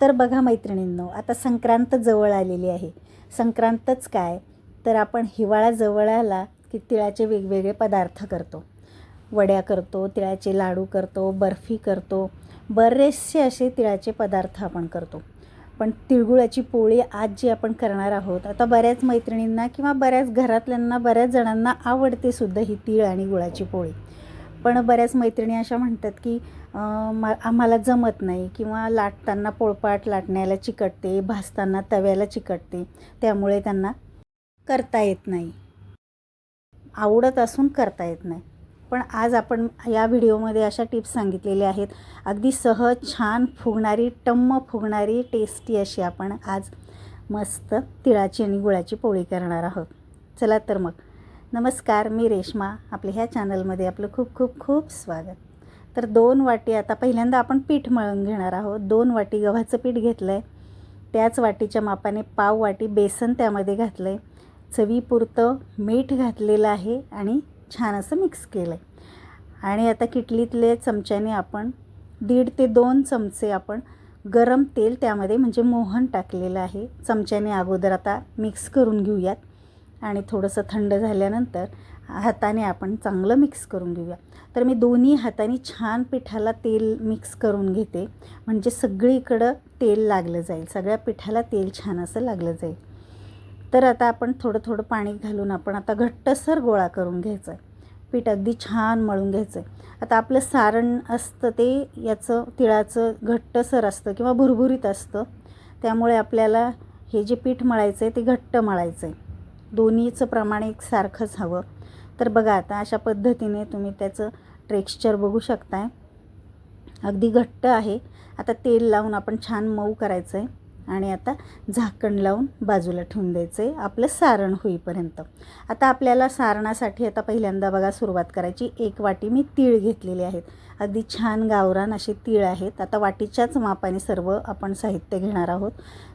तर बघा मैत्रिणींनो आता संक्रांत जवळ आलेली आहे. संक्रांतच काय? तर आपण हिवाळा जवळ आला की तिळाचे वेगवेगळे पदार्थ करतो. वड्या करतो तिळाचे लाडू करतो बर्फी करतो. बरेचसे असे तिळाचे पदार्थ आपण करतो. पण तिळगुळाची पोळी आज जी आपण करणार आहोत आता बऱ्याच मैत्रिणींना किंवा बऱ्याच घरातल्यांना बऱ्याच जणांना आवडते सुद्धा ही तिळ आणि गुळाची पोळी. पण बऱ्याच मैत्रिणी अशा म्हणतात की आम्हाला जमत नाही किंवा लाटताना पोळपाट लाटण्याला चिकटते भाजताना तव्याला चिकटते त्यामुळे त्यांना करता येत नाही. आवडत असून करता येत नाही. पण आज आपण या व्हिडिओमध्ये अशा टिप्स सांगितलेल्या आहेत. अगदी सहज छान फुगणारी टम्म फुगणारी टेस्टी अशी आपण आज मस्त तिळाची आणि गुळाची पोळी करणार आहोत. चला तर मग. नमस्कार मी रेश्मा. आपल्या ह्या चॅनलमध्ये आपलं खूप खूप खूप स्वागत. तर दोन वाटी आता पहिल्यांदा आपण पीठ मळून घेणार आहोत. दोन वाटी गव्हाचं पीठ घेतलं आहे त्याच वाटीच्या मापाने पाव वाटी बेसन त्यामध्ये घातलं आहे चवीपुरतं मीठ घातलेलं आहे आणि छान असं मिक्स केलं आहे आणि आता किटलीतले चमच्याने आपण दीड ते दोन चमचे आपण गरम तेल त्यामध्ये म्हणजे मोहन टाकलेलं आहे. चमच्याने अगोदर आता मिक्स करून घेऊयात. आणि थोडंसं थंड झाल्यानंतर हाताने आपण चांगलं मिक्स करून घेऊया. तर मी दोन्ही हाताने छान पिठाला तेल मिक्स करून घेते. म्हणजे सगळीकडं तेल लागलं जाईल. सगळ्या पिठाला तेल छान असं लागलं जाईल. तर आता आपण थोडं थोडं पाणी घालून आपण आता घट्टसर गोळा करून घ्यायचं आहे पीठ अगदी छान मळून घ्यायचं आहे आता आपलं सारण असतं ते याचं तिळाचं घट्टसर असतं किंवा भुरभुरीत असतं. त्यामुळे आपल्याला हे जे पीठ मळायचं आहे ते घट्ट मळायचं आहे दोन्हीचं प्रमाण एकसारखंच हवं. तर बघा आता अशा पद्धतीने तुम्ही त्याचं टेक्स्चर बघू शकताय. अगदी घट्ट आहे. आता तेल लावून आपण छान मऊ करायचं आहे आणि आता झाकण लावून बाजूला ठेवून द्यायचं आहे आपलं सारण होईपर्यंत. आता आपल्याला सारणासाठी आता पहिल्यांदा बघा सुरुवात करायची. एक वाटी मी तीळ घेतलेली आहेत. अगदी छान गावरान असे तीळ आहेत. आता वाटीच्याच मापाने सर्व आपण साहित्य घेणार आहोत.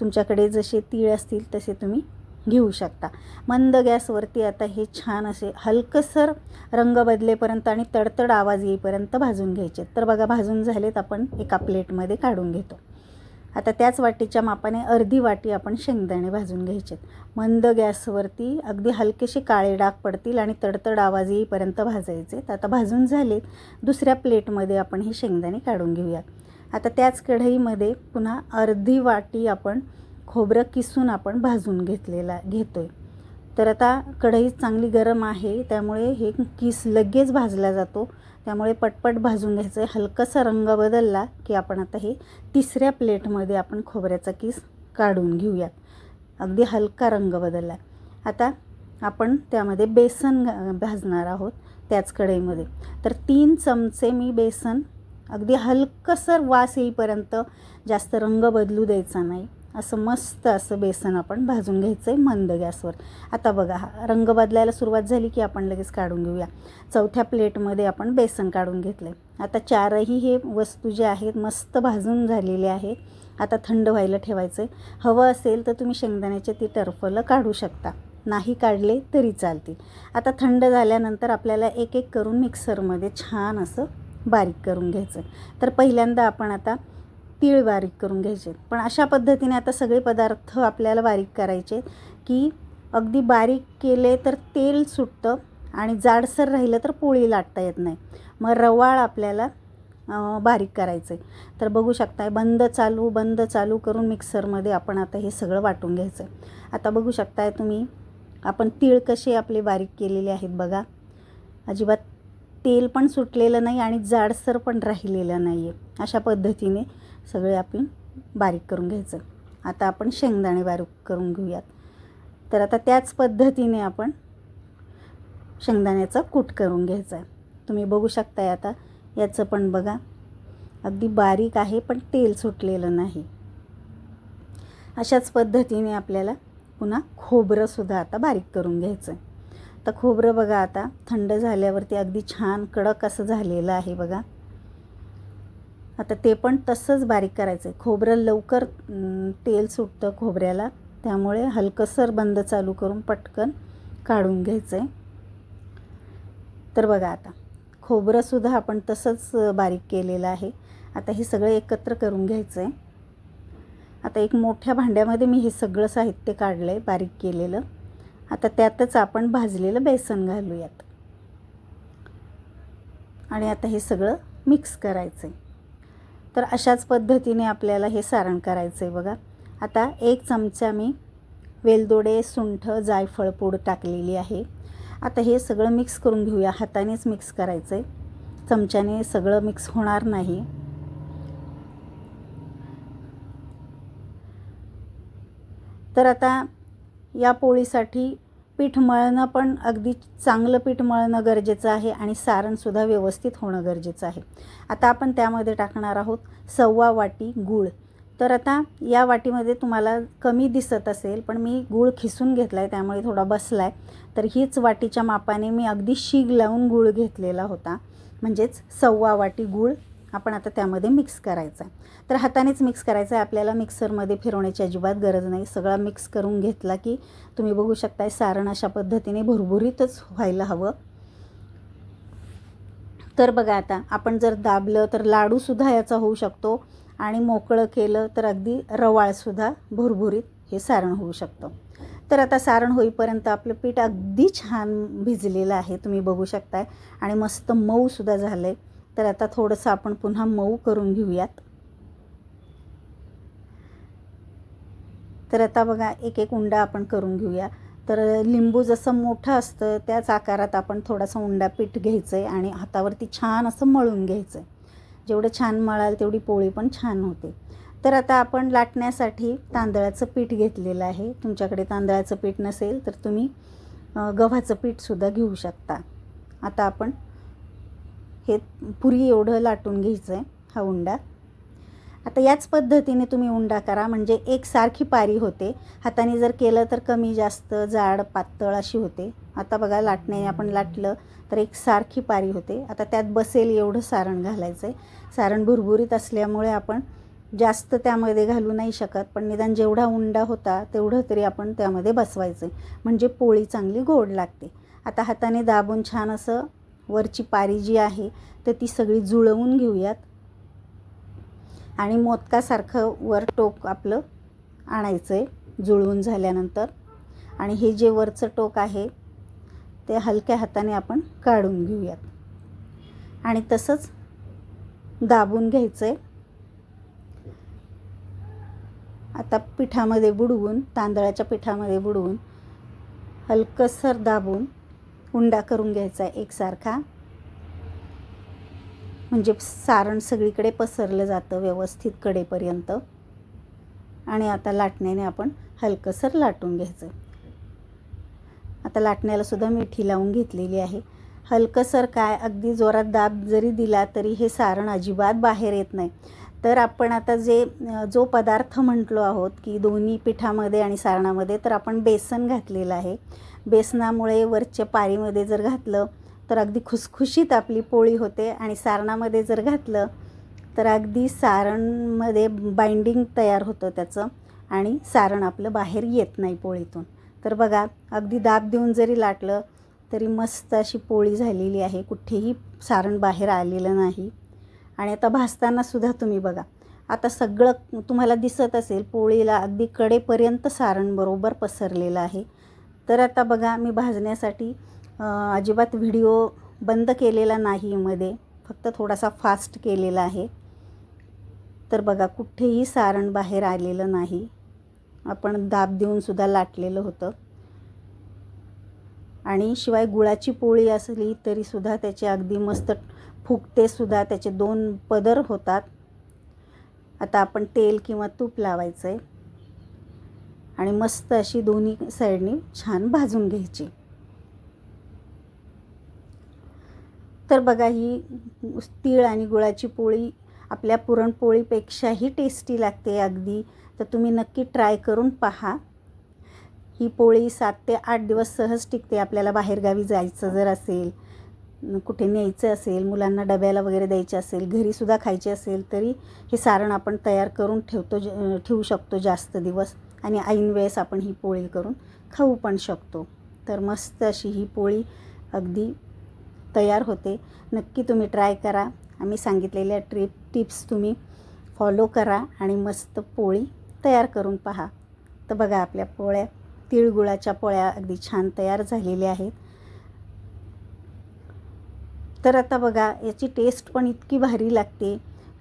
तुमच्याकडे जसे तीळ असतील तसे तुम्ही घेऊ शकता. मंद गॅसवरती आता हे छान असे हलकसर रंग बदलेपर्यंत आणि तडतड आवाज येईपर्यंत भाजून घ्यायचे. तर बघा भाजून झालेत आपण एका प्लेटमध्ये काढून घेतो. आता त्याच वाटीच्या मापाने अर्धी वाटी आपण शेंगदाणे भाजून घ्यायचे मंद गॅसवरती अगदी हलकेसे काळे डाग पडतील आणि तडतड आवाज येईपर्यंत भाजायचे. तर आता भाजून झालेत. दुसऱ्या प्लेटमध्ये आपण हे शेंगदाणे काढून घेऊयात. आता त्याच कढईमध्ये पुन्हा अर्धी वाटी आपण खोबरं किसून आपण भाजून घेतलेला घेतो आहे तर आता कढई चांगली गरम आहे त्यामुळे हे किस लगेच भाजला जातो. त्यामुळे पटपट भाजून घ्यायचं आहे हलकासा रंग बदलला की आपण आता हे तिसऱ्या प्लेटमध्ये आपण खोबऱ्याचा किस काढून घेऊयात. अगदी हलका रंग बदलला. आता आपण त्यामध्ये बेसन घा- भाजणार आहोत त्याच कढईमध्ये. तर तीन चमचे मी बेसन अगदी हलकसर वास येईपर्यंत जास्त रंग बदलू द्यायचा नाही. असं मस्त असं बेसन आपण भाजून घ्यायचं आहे मंद गॅसवर. आता बघा हा रंग बदलायला सुरुवात झाली की आपण लगेच काढून घेऊया. चौथ्या प्लेटमध्ये आपण बेसन काढून घेतलं आहे आता चारही हे वस्तू जे आहेत मस्त भाजून झालेले आहे आता थंड व्हायला ठेवायचं आहे हवं असेल तर तुम्ही शेंगदाण्याचे ती टरफलं काढू शकता. नाही काढले तरी चालतील. आता थंड झाल्यानंतर आपल्याला एक एक करून मिक्सरमध्ये छान असं बारीक करून घ्यायचं तर पहिल्यांदा आपण आता तीळ बारीक करून घ्यायचे. पण अशा पद्धतीने आता सगळे पदार्थ आपल्याला बारीक करायचे की अगदी बारीक केले तर तेल सुटतं आणि जाडसर राहिलं तर पोळी लाटता येत नाही. मग रवाळ आपल्याला बारीक करायचं आहे तर बघू शकताय बंद चालू बंद चालू करून मिक्सरमध्ये आपण आता हे सगळं वाटून घ्यायचं आहे आता बघू शकताय तुम्ही आपण तीळ कसे आपले बारीक केलेले आहेत बघा. अजिबात तेल पण सुटलेलं नाही आणि जाडसर पण राहिलेलं नाही आहे अशा पद्धतीने सगळे आपण बारीक करून घ्यायचं. आता आपण शेंगदाणे बारीक करून घेऊयात. तर आता त्याच पद्धतीने आपण शेंगदाण्याचा कूट करून घ्यायचा आहे. तुम्ही बघू शकताय आता याचं पण बघा. अगदी बारीक आहे पण तेल सुटलेलं नाही. अशाच पद्धतीने आपल्याला पुन्हा खोबरंसुद्धा आता बारीक करून घ्यायचं आहे. तर खोबरं बघा आता थंड झाल्यावरती अगदी छान कडक असं झालेलं आहे बघा. आता ते पण तसंच बारीक करायचं आहे खोबरं लवकर तेल सुटतं खोबऱ्याला. त्यामुळे हलकसर बंद चालू करून पटकन काढून घ्यायचं आहे तर बघा आता खोबरंसुद्धा आपण तसंच बारीक केलेलं आहे. आता हे सगळं एकत्र करून घ्यायचं आहे आता एक मोठ्या भांड्यामध्ये मी हे सगळं साहित्य काढलं आहे बारीक केलेलं. आता त्यातच आपण भाजलेलं बेसन घालूयात. आणि आता हे सगळं मिक्स करायचं आहे तर अशाच पद्धतीने आपल्याला हे सारण करायचं आहे बघा. आता एक चमचा मी वेलदोडे सुंठ जायफळ पूड टाकलेली आहे. आता हे सगळं मिक्स करून घेऊया. हातानेच मिक्स करायचं आहे चमच्याने सगळं मिक्स होणार नाही. तर आता या पोळीसाठी पीठ मळणं पण अगदी चांगलं पीठ मळणं गरजेचं आहे आणि सारणसुद्धा व्यवस्थित होणं गरजेचं आहे. आता आपण त्यामध्ये टाकणार आहोत सव्वा वाटी गूळ. तर आता या वाटीमध्ये तुम्हाला कमी दिसत असेल पण मी गूळ खिसून घेतला आहे त्यामुळे थोडा बसला आहे तर हीच वाटीच्या मापाने मी अगदी शीग लावून गूळ घेतलेला होता. म्हणजेच सव्वा वाटी गूळ आपण आता त्यामध्ये मिक्स करायचा आहे तर हातानेच मिक्स करायचं आहे आपल्याला मिक्सरमध्ये फिरवण्याची अजिबात गरज नाही. सगळा मिक्स करून घेतला की तुम्ही बघू शकताय सारण अशा पद्धतीने भुरभुरीतच व्हायला हवं. तर बघा आता आपण जर दाबलं तर लाडूसुद्धा याचा होऊ शकतो आणि मोकळं केलं तर अगदी रवाळसुद्धा भुरभुरीत हे सारण होऊ शकतं. तर आता सारण होईपर्यंत आपलं पीठ अगदी छान भिजलेलं आहे तुम्ही बघू शकताय. आणि मस्त मऊसुद्धा झालं आहे तर आता थोडंसं आपण पुन्हा मऊ करून घेऊयात. तर आता बघा एक एक उंडा आपण करून घेऊया. तर लिंबू जसं मोठं असतं त्याच आकारात आपण थोडासा उंडा पीठ घ्यायचं आहे आणि हातावरती छान असं मळून घ्यायचं आहे जेवढं छान मळाल तेवढी पोळी पण छान होते. तर आता आपण लाटण्यासाठी तांदळाचं पीठ घेतलेलं आहे. तुमच्याकडे तांदळाचं पीठ नसेल तर तुम्ही गव्हाचं पीठसुद्धा घेऊ शकता. आता आपण हे पुरी एवढं लाटून घ्यायचं आहे हा उंडा. आता याच पद्धतीने तुम्ही उंडा करा म्हणजे एकसारखी पारी होते. हाताने जर केलं तर कमी जास्त जाड पातळ अशी होते. आता बघा लाटणे आपण लाटलं तर एक सारखी पारी होते. आता त्यात बसेल एवढं सारण घालायचं आहे सारण भुरभुरीत असल्यामुळे आपण जास्त त्यामध्ये घालू नाही शकत पण निदान जेवढा उंडा होता तेवढं तरी आपण त्यामध्ये बसवायचं म्हणजे पोळी चांगली गोड लागते. आता हाताने दाबून छान असं वरची पारी जी आहे तर ती सगळी जुळवून घेऊयात. आणि मोदकासारखं वर टोक आपलं आणायचं आहे जुळवून झाल्यानंतर. आणि हे जे वरचं टोक आहे ते हलक्या हाताने आपण काढून घेऊयात. आणि तसंच दाबून घ्यायचं आहे आता पिठामध्ये बुडवून तांदळाच्या पिठामध्ये बुडवून हलकसर दाबून उंडा करून घ्यायचा आहे एकसारखा. म्हणजे सारण सगळीकडे पसरलं जातं व्यवस्थित कडेपर्यंत. आणि आता लाटण्याने आपण हलकसर लाटून घ्यायचं. आता लाटण्यालासुद्धा मिठी लावून घेतलेली आहे. हलकसर काय? अगदी जोरात दाब जरी दिला तरी हे सारण अजिबात बाहेर येत नाही. तर आपण आता जे जो पदार्थ म्हटलो आहोत की दोन्ही पिठामध्ये आणि सारणामध्ये तर आपण बेसन घातलेलं आहे. बेसनामुळे वरच्या पारीमध्ये जर घातलं तर अगदी खुसखुशीत आपली पोळी होते आणि सारणामध्ये जर घातलं तर अगदी सारणमध्ये बाइंडिंग तयार होतं त्याचं आणि सारण आपलं बाहेर येत नाही पोळीतून. तर बघा अगदी दाब देऊन जरी लाटलं तरी मस्त अशी पोळी झालेली आहे. कुठेही सारण बाहेर आलेलं नाही. आणि आता भाजतानासुद्धा तुम्ही बघा. आता सगळं तुम्हाला दिसत असेल पोळीला अगदी कडेपर्यंत सारण बरोबर पसरलेलं आहे. तर आता बघा मी भाजण्यासाठी अजिबात व्हिडिओ बंद केलेला नाही मध्ये. फक्त थोडासा फास्ट केलेला आहे. तर बघा कुठेही सारण बाहेर आलेलं नाही. आपण दाब देऊनसुद्धा लाटलेलं होतं. आणि शिवाय गुळाची पोळी असली तरीसुद्धा त्याचे अगदी मस्त फुगतेसुद्धा त्याचे दोन पदर होतात. आता आपण तेल किंवा तूप लावायचं आहे आणि मस्त अशी दोन्ही साईडनी छान भाजून घ्यायची. तर बघा ही तीळ आणि गुळाची पोळी आपल्या पुरणपोळीपेक्षाही टेस्टी लागते अगदी. तर तुम्ही नक्की ट्राय करून पहा. ही पोळी सात ते आठ दिवस सहज टिकते आपल्याला बाहेरगावी जायचं जर असेल. कुठे न्यायचं असेल मुलांना डब्याला वगैरे द्यायचे असेल घरीसुद्धा खायचे असेल तरी हे सारण आपण तयार करून ठेवतो ज ठेवू शकतो जास्त दिवस. आणि ऐन वेळेस आपण ही पोळी करून खाऊ पण शकतो. तर मस्त अशी ही पोळी अगदी तयार होते. नक्की तुम्ही ट्राय करा. आम्ही सांगितलेल्या ट्रिप टिप्स तुम्ही फॉलो करा आणि मस्त पोळी तयार करून पहा. तर बघा आपल्या पोळ्या तिळगुळाच्या पोळ्या अगदी छान तयार झालेल्या आहेत. तर आता बघा याची टेस्ट पण इतकी भारी लागते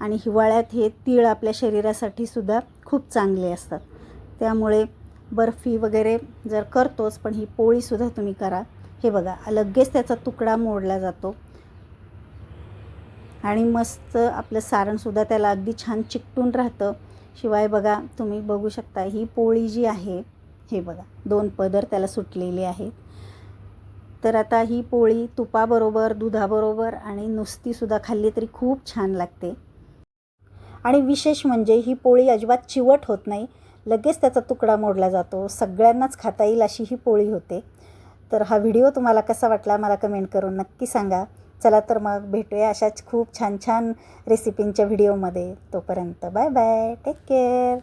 आणि हिवाळ्यात हे तीळ आपल्या शरीरासाठी सुद्धा खूप चांगले असतात. त्यामुळे बर्फी वगैरे जर करतोच पण ही पोळीसुद्धा तुम्ही करा. हे बघा लगेच त्याचा तुकडा मोडला जातो. आणि मस्त आपलं सारणसुद्धा त्याला अगदी छान चिकटून राहतं. शिवाय बघा तुम्ही बघू शकता ही पोळी जी आहे हे बघा दोन पदर त्याला सुटलेले आहेत. तर आता ही पोळी तुपाबरोबर दुधाबरोबर आणि नुसतीसुद्धा खाल्ली तरी खूप छान लागते. आणि विशेष म्हणजे ही पोळी अजिबात चिवट होत नाही. लगेच त्याचा तुकडा मोडला जातो. सगळ्यांनाच खाता येईल अशी ही पोळी होते. तर हा व्हिडिओ तुम्हाला कसा वाटला मला कमेंट करून नक्की सांगा. चला तर मग भेटूया अशाच खूप छान छान रेसिपींच्या व्हिडिओमध्ये. तोपर्यंत बाय बाय टेक केअर